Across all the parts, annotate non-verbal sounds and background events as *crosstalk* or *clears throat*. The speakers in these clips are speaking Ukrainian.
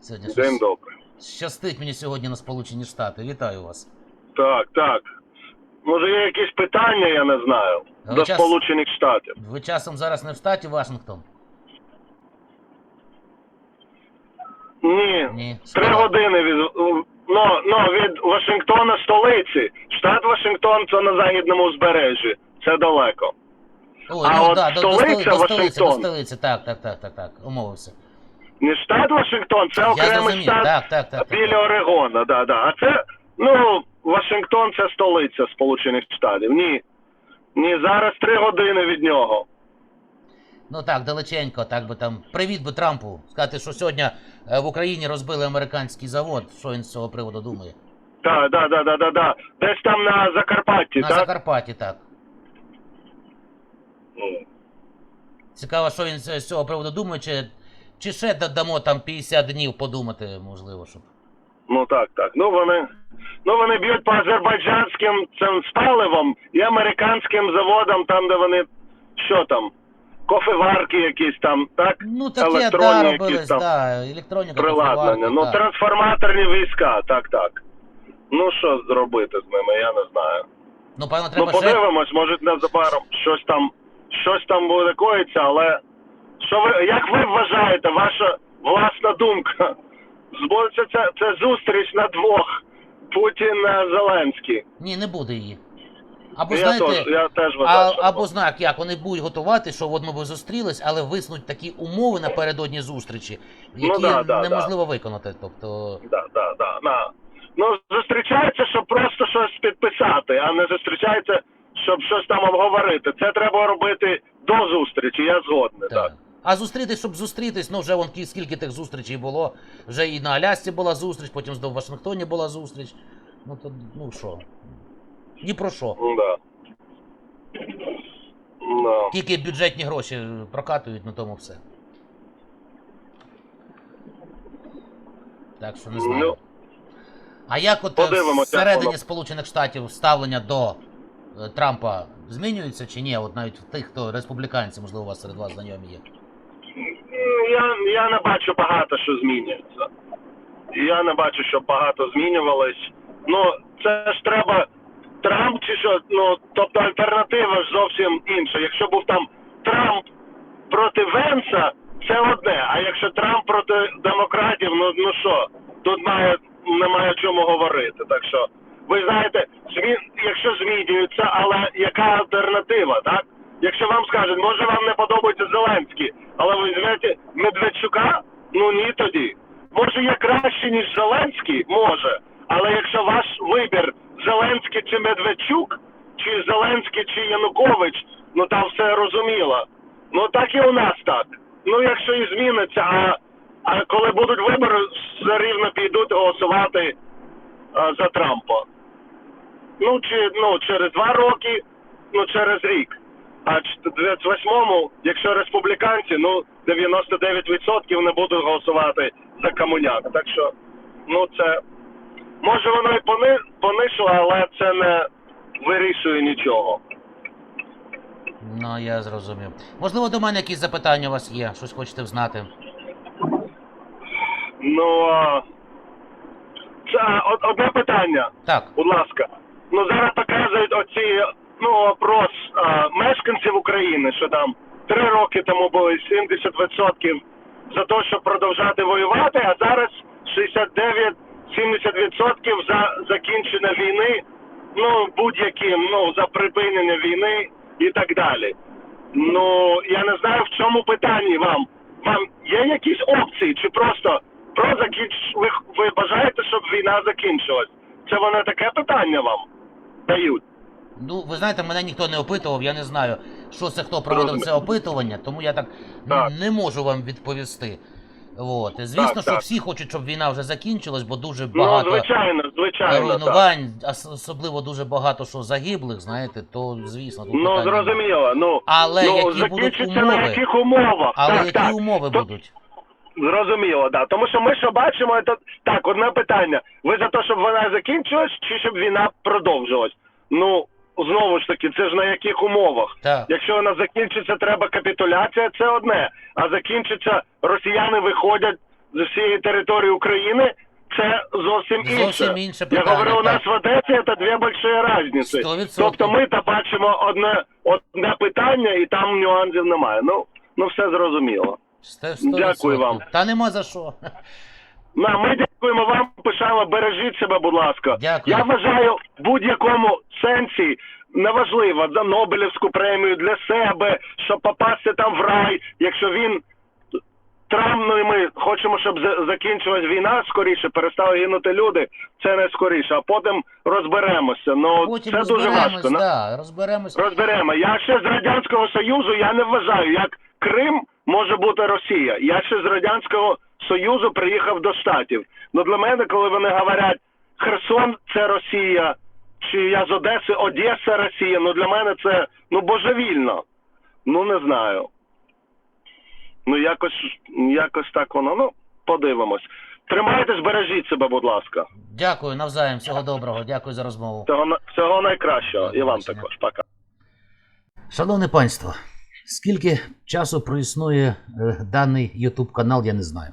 Сьогодні День щось добрий. щастить мені сьогодні на Сполучені Штати. Вітаю вас. Так, так. Може, є якісь питання, я не знаю. Але До час- Сполучених Штатів. Ви часом зараз не в штаті Вашингтон? Ні. Ні. Три Шкода. години від ну, ну, від Вашингтона столиці. Штат Вашингтон це на західному узбережжі. Це далеко. Ой, А ну от да, до, до, столиця столи- до столиці, до Вашингтон. столиці, так, так, так, так, так, умовився. Не штат Вашингтон, це окремий зрозумів, штат так, так, так. так, біля. Орегона. Да, да. А це, ну, Вашингтон це столиця Сполучених Штатів. Ні. Ні, зараз три години від нього. Ну так, далеченько, так би там. Привіт би Трампу. Сказати, що сьогодні е, в Україні розбили американський завод. Що він з цього приводу думає? Так, да, да, да, да, да. Десь там на Закарпатті, На так? Закарпатті, так. Ну. Цікаво, що він з з цього приводу думає, чи, чи ще додамо там 50 днів подумати, можливо, щоб. Ну так, так. Ну вони, ну вони б'ють по азербайджанським цим спаливом і американським заводам, там, де вони що там, кофеварки якісь там, так? Ну таке, Електронні да, якісь робились, там да, електроніка, Приладнання. кофеварки, Ну, так. трансформаторні війська, так, так. Ну що зробити з ними, я не знаю. Ну, певно, Ну треба ще. подивимось, може незабаром щось там, щось там буде коїться, але що ви, як ви вважаєте, ваша власна думка? Збудеться це, це зустріч на двох Путін е, Зеленський. Ні, не буде її. Або я, знаєте, теж, я теж а, вважаю, що або знак, як вони будуть готувати, що от ми би зустрілись, але виснуть такі умови напередодні зустрічі, Ну які да, да, неможливо виконати. Тобто, да, да, да, да. Ну, зустрічаються, щоб просто щось підписати, а не зустрічаються, щоб щось там обговорити. Це треба робити до зустрічі, я згодний, так. так. А зустрітись, щоб зустрітись, ну вже вон скільки тих зустрічей було. Вже і на Алясці була зустріч, потім в Вашингтоні була зустріч. Ну то ну що? Ні про що. Ну, да. Ну. Тільки бюджетні гроші прокатують, на тому все. Так що не знаю. Ну, а як от е, всередині воно. Сполучених Штатів ставлення до е, Трампа змінюється чи ні? От навіть тих, хто республіканці, можливо, у вас серед вас знайомі є. Я, я не бачу багато, що змінюється. Я не бачу, що багато змінювалось. Ну, це ж треба Трамп чи що, ну, тобто альтернатива ж зовсім інша. Якщо був там Трамп проти Венса, це одне. А якщо Трамп проти демократів, ну ну що, тут має, немає чому говорити. Так що, ви знаєте, змін, якщо змінюються, але яка альтернатива, так? Якщо вам скажуть, може вам не подобається Зеленський, але ви візьмете Медведчука, ну ні тоді. Може є краще, ніж Зеленський? Може. Але якщо ваш вибір Зеленський чи Медведчук, чи Зеленський чи Янукович, ну там все розуміло. Ну так і у нас так. Ну якщо і зміниться, а, а коли будуть вибори, все рівно підуть голосувати а, за Трампа. Ну чи ну через два роки, ну через рік. А в 28-му, якщо республіканці, ну 99% не будуть голосувати за комуняк. Так що, ну це може воно і пони, понишло, але це не вирішує нічого. Ну, я зрозумів. Можливо, до мене якісь запитання у вас є, щось хочете знати. Ну це одне питання. Так, Будь ласка. Ну зараз показують оці ну опрос мешканців України, що там три роки тому були 70% за те, щоб продовжати воювати, а зараз 69-70% за закінчення війни, ну будь-яким, ну за припинення війни і так далі. Ну я не знаю в чому питанні вам. Вам є якісь опції, чи просто про закінч... ви, ви бажаєте, щоб війна закінчилась? Це вони таке питання вам дають. Ну ви знаєте, мене ніхто не опитував, я не знаю, що це хто проводив це опитування, тому я так, н- Так. не можу вам відповісти. От. Звісно, Так, що так. всі хочуть, щоб війна вже закінчилась, бо дуже Ну, багато звичайно, звичайно. Руйнувань, ос- особливо дуже багато що загиблих, знаєте, то звісно, тут Ну зрозуміло. Ну Але ну, які будуть умови? на яких умовах? Але так, які так. умови То- будуть? Зрозуміло, да. Тому що ми що бачимо, це так, одне питання. Ви за те, щоб вона закінчилась, чи щоб війна продовжилась? Ну, знову ж таки, це ж на яких умовах? Так. Якщо вона закінчиться, треба капітуляція, це одне. А закінчиться, росіяни виходять з всієї території України, це зовсім інше. Зовсім інше Я питання. говорю, у нас в Одесі це дві великі різниці. Тобто ми та бачимо одне, одне питання і там нюансів немає. Ну, ну все зрозуміло. Сто- сто Дякую вам. Та нема за що. На, ми дякуємо вам, пишаємо, бережіть себе, будь ласка. Дякую. Я вважаю в будь-якому сенсі неважливо за Нобелівську премію для себе, щоб попасти там в рай, якщо він. Трамп, ну і ми хочемо, щоб за- закінчилась війна скоріше, перестали гинути люди. Це не скоріше, а потім розберемося. Ну Потім це дуже важко. Да, розберемось. Розберемо. Я ще з Радянського Союзу я не вважаю, як Крим може бути Росія. Я ще з Радянського Союзу приїхав до Штатів. Ну для мене, коли вони говорять Херсон це Росія, чи я з Одеси, Одеса Росія, ну для мене це ну божевільно. Ну не знаю. Ну якось якось так воно. Ну, подивимось. Тримайтесь, бережіть себе, будь ласка. Дякую, навзаєм. Всього доброго. Дякую за розмову. Всього, всього найкращого. І вам також. Пока. Шановне панство, скільки часу проіснує е, даний YouTube канал, я не знаю.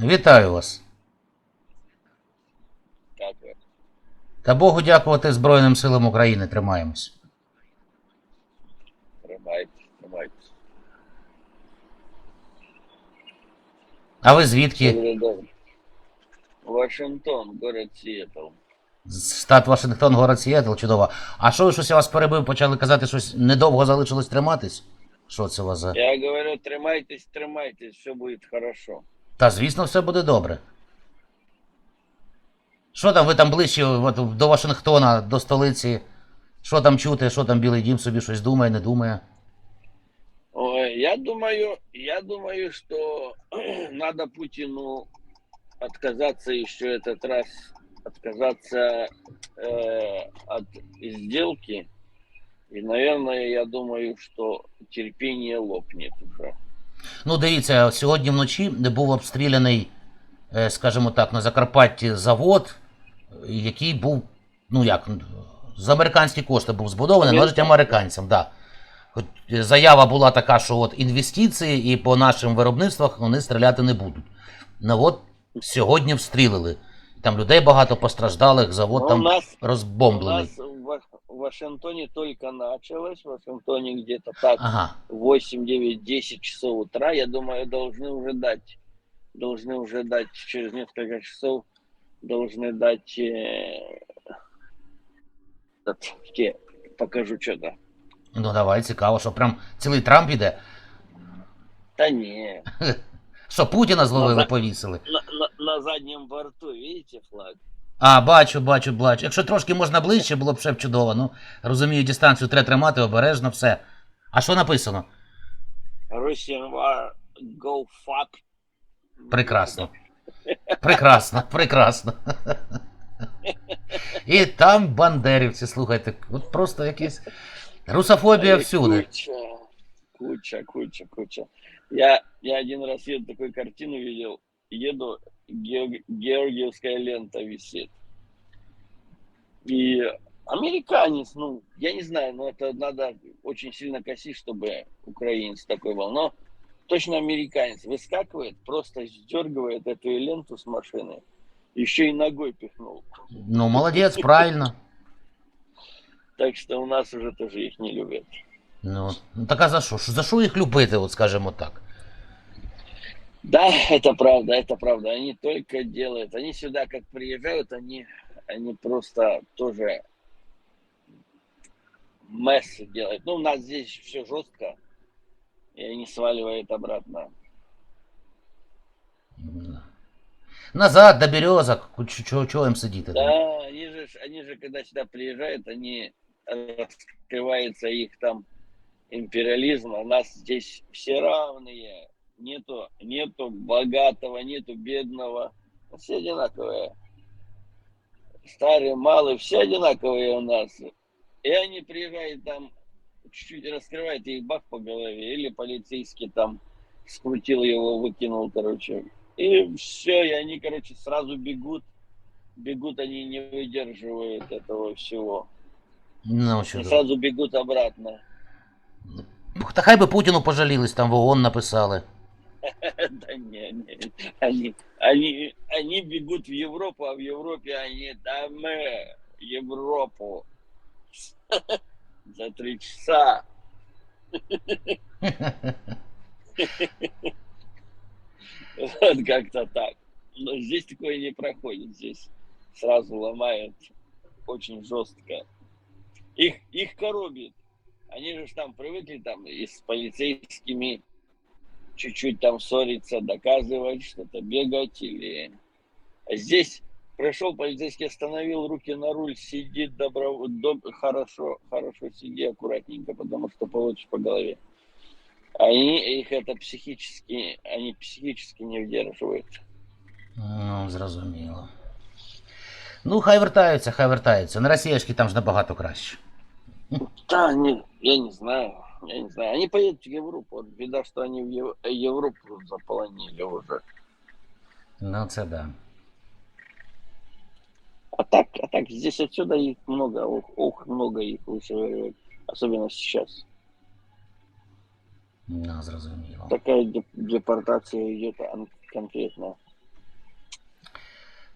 Вітаю вас! Вы? Та Богу дякувати Збройним силам України. Тримаємось. Тримайтесь, тримайтесь. А ви звідки? Вашингтон, город Сиэтл. З- Штат Вашингтон, город Сіетл, чудово. А що ви щось я вас перебив, почали казати, щось недовго залишилось триматись? Що це у вас за. Я говорю, тримайтесь, тримайтесь, все будет хорошо. Та звісно, все буде добре. Що там ви там ближче от, до Вашингтона, до столиці? Що там чути, що там Білий Дім собі щось думає, не думає? Ой, я думаю, я думаю, что *clears throat* надо Путину отказаться еще этот раз, отказаться э, от сделки. И, наверное, я думаю, что терпение лопнет уже. Ну, дивіться, сьогодні вночі був обстріляний, е, скажімо так, на Закарпатті завод, який був, ну як, з американські кошти був збудований, належить американцям, да. Е, заява була така, що от інвестиції і по нашим виробництвах вони стріляти не будуть. Ну от сьогодні встрілили. Там людей багато постраждалих, завод Ну, там у нас У розбомблений. нас в Ва- в Вашингтоне только началось, в Вашингтоне где-то так Ага. 8, 9, 10 часов утра, я думаю, должны уже дать, должны уже дать через несколько часов, должны дать, э, этот, те, покажу что-то. Ну давай, цікаво, що прям цілий Трамп іде. Да не, Що Путіна зловили, Ну, за- повісили. на, на, заднем борту, видите флаг? А, бачу, бачу, бачу. Якщо трошки можна ближче, було б ще б чудово. Ну, розумію, дистанцію треба тримати обережно, все. А що написано? Russian war, go fuck. Прекрасно. Прекрасно, прекрасно. І там бандерівці, слухайте, от просто якісь. Русофобія всюди. Куча, куча, куча, куча. Я, я один раз еду, такую картину видел. Еду, Георгиевская лента висит. И американец, ну, я не знаю, но это надо очень сильно косить, чтобы украинец такой был. Но точно американец выскакивает, просто сдергивает эту ленту с машины. Еще и ногой пихнул. Ну, молодець, правильно. Так что у нас уже тоже их не любят. Ну, ну так а за що? За що їх любити, от скажімо так? Да, *laughs* это правда, это правда. Они только делают. Они сюда как приезжают, они, они просто тоже месс делают. Ну, у нас здесь все жестко, и они сваливают обратно. Назад до березок, чого їм сидіти? Да, они же, они же, когда сюда приезжают, они раскрывается их там империализм. У нас здесь все равные. Нету, нету богатого, нету бедного. Все одинаковые. Старые, малые, все одинаковые у нас. И они приезжают там, чуть-чуть раскрывают, и их бах по голове. Или полицейский там скрутил его, выкинул, короче. И все, и они, короче, сразу бегут. Бегут, они не выдерживают этого всего. Ну, И сразу бегут обратно. Та хай би Путіну пожалілись, там в ООН написали. *laughs* Да не, не. Они, они, они бегут в Европу, а в Европе они там Европу. *laughs* За три часа. *laughs* Вот как-то так. Но здесь такое не проходит. Здесь сразу ломают очень жестко. Их, их коробит. Они же там привыкли там и с полицейскими чуть-чуть там ссориться, доказывать, что-то бегать или... А здесь пришел полицейский, остановил руки на руль, сиди добро... доб- хорошо, хорошо сиди аккуратненько, потому что получишь по голове. Они их это психически, они психически не удерживают. Ну, зрозуміло. Ну, хай вертаються, хай вертаються. На росіяшки там ж набагато краще. Да, не, я не знаю, я не знаю. Они поедут в Европу. Вот беда, что они в Ев- Европу заполонили уже. Ну, це да. А так, а так, здесь отсюда их много, ох, ох, много их вышивают, особенно сейчас. Ну, зрозуміло. Такая деп- депортация идет конкретно.